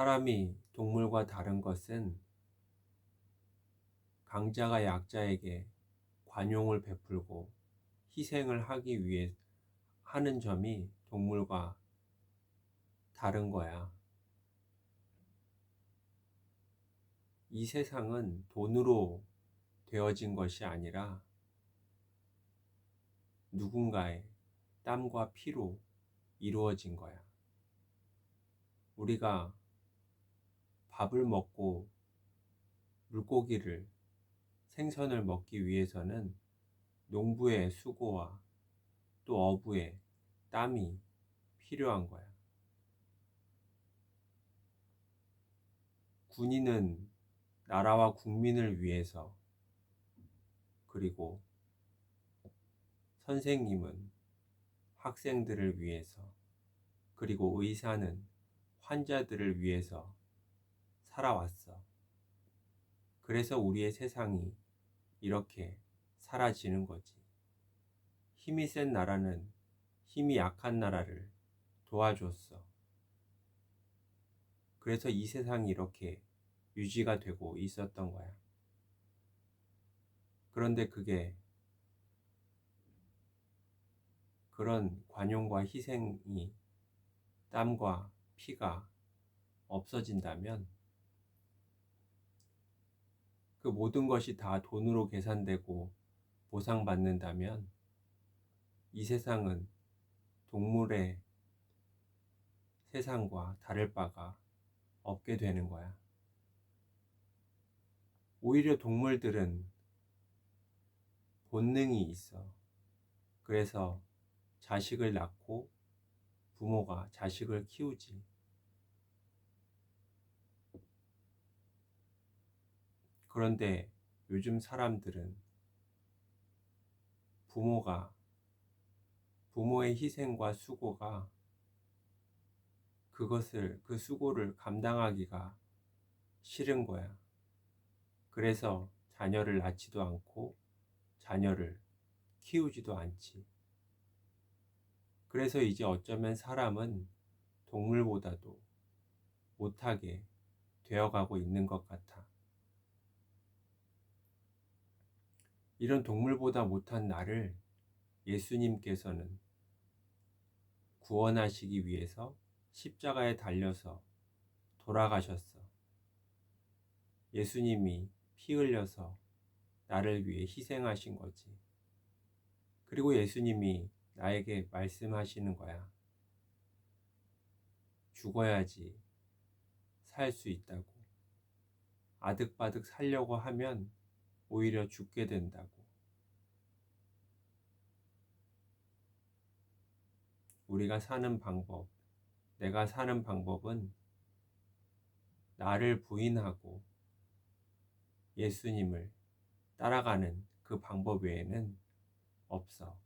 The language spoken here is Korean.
사람이 동물과 다른 것은 강자가 약자에게 관용을 베풀고 희생을 하기 위해 하는 점이 동물과 다른 거야. 이 세상은 돈으로 되어진 것이 아니라 누군가의 땀과 피로 이루어진 거야. 우리가 밥을 먹고 물고기를 생선을 먹기 위해서는 농부의 수고와 또 어부의 땀이 필요한 거야. 군인은 나라와 국민을 위해서 그리고 선생님은 학생들을 위해서 그리고 의사는 환자들을 위해서 살아왔어. 그래서 우리의 세상이 이렇게 사라지는 거지. 힘이 센 나라는 힘이 약한 나라를 도와줬어. 그래서 이 세상이 이렇게 유지가 되고 있었던 거야. 그런데 그게 그런 관용과 희생이 땀과 피가 없어진다면 그 모든 것이 다 돈으로 계산되고 보상받는다면 이 세상은 동물의 세상과 다를 바가 없게 되는 거야. 오히려 동물들은 본능이 있어. 그래서 자식을 낳고 부모가 자식을 키우지. 그런데 요즘 사람들은 부모가 부모의 희생과 수고가 그것을 그 수고를 감당하기가 싫은 거야. 그래서 자녀를 낳지도 않고 자녀를 키우지도 않지. 그래서 이제 어쩌면 사람은 동물보다도 못하게 되어가고 있는 것 같아. 이런 동물보다 못한 나를 예수님께서는 구원하시기 위해서 십자가에 달려서 돌아가셨어. 예수님이 피 흘려서 나를 위해 희생하신 거지. 그리고 예수님이 나에게 말씀하시는 거야. 죽어야지 살 수 있다고. 아득바득 살려고 하면 오히려 죽게 된다고. 우리가 사는 방법, 내가 사는 방법은 나를 부인하고 예수님을 따라가는 그 방법 외에는 없어.